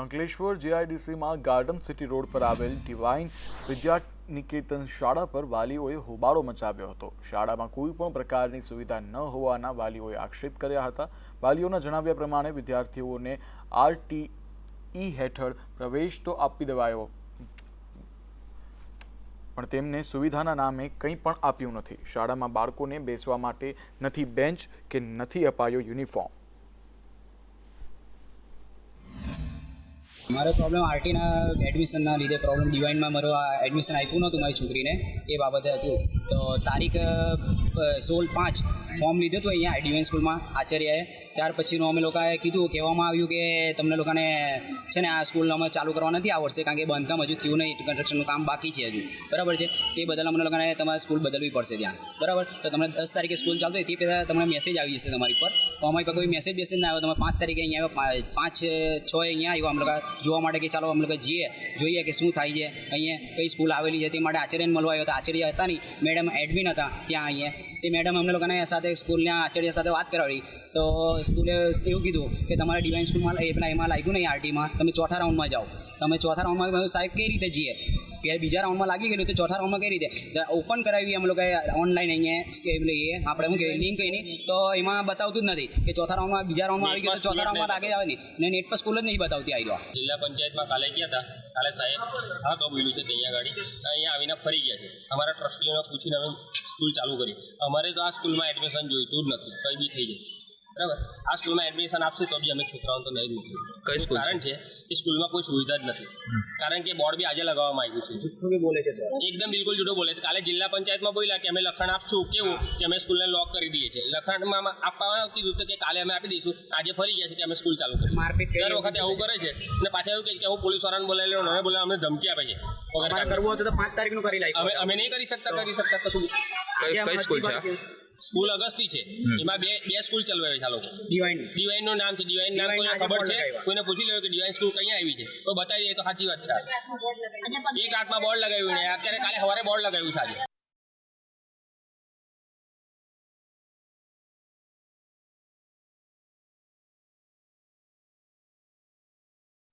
અંકલેશ્વર જીઆઈડીસીમાં garden city road પર આવેલ ડિવાઇન વિદ્યા નિકેતન શાળા પર વાલીઓએ હોબાળો મચાવ્યો હતો. શાળામાં કોઈ પણ પ્રકારની સુવિધા ન હોવાના વાલીઓએ આક્ષેપ કર્યા હતા. વાલીઓના જણાવ્યા પ્રમાણે વિદ્યાર્થીઓને આરટીઈ હેઠળ પ્રવેશ તો આપી દેવાયો, પણ તેમને સુવિધાના નામે કંઈ પણ આપ્યું નથી. શાળામાં બાળકોને બેસવા માટે નથી બેન્ચ કે નથી અપાયો યુનિફોર્મ. મારો પ્રોબ્લેમ આરટીના એડમિશનના લીધે પ્રોબ્લેમ ડિવાઇનમાં મારો આ એડમિશન આપ્યું નહોતું મારી છોકરીને, એ બાબતે હતું. તો તારીખ સોળ પાંચ ફોર્મ લીધું હતું અહીંયા ડિવાઇન સ્કૂલમાં આચાર્યએ. ત્યાર પછીનું અમે લોકોએ કીધું, કહેવામાં આવ્યું કે તમને લોકોને છે ને આ સ્કૂલ અમે ચાલુ કરવા નથી આ વર્ષે, કારણ કે બંધકામ હજુ થયું નહીં કન્સ્ટ્રક્શનનું કામ બાકી છે હજુ. બરાબર છે? તે બદલ અમને લોકોને તમારે સ્કૂલ બદલવી પડશે ત્યાં. બરાબર? તો તમને દસ તારીખે સ્કૂલ ચાલતો હોય તે પહેલાં તમને મેસેજ આવી જશે તમારી પર. તો અમારી પાસે કોઈ મેસેજ બેસેજ ના આવ્યો. તમે પાંચ તારીખે અહીંયા આવ્યો. પાંચ, છ અહીંયા આવ્યો. અમે લોકો જોવા માટે કે ચાલો, અમે લોકો જઈએ. જોઈએ કે શું થાય છે. અહીંયા કઈ સ્કૂલ આવેલી છે તે માટે આચાર્યને મળવા આવ્યો હતા. આચાર્ય હતા નહીં. મેડમ એડમિન હતા ત્યાં અહીંયા. તે મેડમ અમને લોકોને સાથે સ્કૂલના આચાર્ય સાથે વાત કરાવી. તો સ્કૂલે એવું કીધું કે તમારે ડિવાઇન સ્કૂલમાં પેલા એમાં લાગ્યું નહીં આરટીમાં તમે ચોથા રાઉન્ડમાં જાઓ. તમે ચોથા રાઉન્ડમાં સાહેબ કઈ રીતે જઈએ? બીજા રાઉન્ડમાં લાગી ગયેલું તો ચોથા રાઉન્ડમાં કઈ રીતે? ઓપન કરાવી અમે લોકોએ ઓનલાઈન અહીંયા લઈએ આપણે શું કહેવાય લિંક એની. તો એમાં બતાવતું જ નથી કે ચોથા રાઉન્ડમાં બીજા રાઉન્ડમાં આવી ગયો તો ચોથા રાઉન્ડમાં લાગે આવે નહીં. ને નેટ પર સ્કૂલ જ નહીં બતાવતી આવી ગયો જિલ્લા પંચાયતમાં કાલે ગયા હતા. કાલે સાહેબ હા કબૂલ્યું છે ત્યાં ગાડી. અહીંયા આવીને ફરી ગયા છે. અમારા ટ્રસ્ટીઓને પૂછીને અમે સ્કૂલ ચાલુ કરી અમારે તો આ સ્કૂલમાં એડમિશન જોઈતું જ નથી. કંઈ બી થઈ જશે બરાબર? આ સ્કૂલમાં એડમિશન આપશે તો બી અમે છોકરાઓને તો નહીં જ મૂકશું કઈ સ્કૂલ કારણ છે? કે સ્કૂલમાં કોઈ સુવિધા જ નથી. કારણ કે બોર્ડ બી આજે લગાવવામાં આવ્યું છે. જુઠ્ઠું બી બોલે છે સર. એકદમ બિલકુલ જુદો બોલે કાલે જિલ્લા પંચાયતમાં બોલ્યા કે અમે લખાણ આપશું કેવું? કે અમે સ્કૂલને લોક કરી દઈએ છીએ. લખાણમાં આપવામાં કીધું તો કે કાલે અમે આપી દઈશું. આજે ફરી ગયા છે કે અમે સ્કૂલ ચાલુ કરી મારપીટ દર વખતે આવું કરે છે. અને પાછા એવું કે હું પોલીસ વાળાને બોલાવી લઉં બોલાવે અમને ધમકી આપે છે. કરવું હતું તો પાંચ તારીખનું કરી અમે અમે નહીં કરી શકતા કરી શકતા કશું કઈ કઈ સ્કૂલ છે આ? સ્કૂલ અગસ્તી છે. એમાં બે બે સ્કૂલ ચલાવે છે આ લોકો. ડિવાઇન ડિવાઇનનું નામ છે ડિવાઇન નામ કોઈને ખબર છે? કોઈને પૂછી લેવું કે ડિવાઇન સ્કૂલ ક્યાં આવી છે? તો બતાવી દઈએ તો સાચી વાત છે. એક આંખમાં બોર્ડ લગાવ્યું ને અત્યારે કાલે સવારે બોર્ડ લગાવ્યું છે આજે.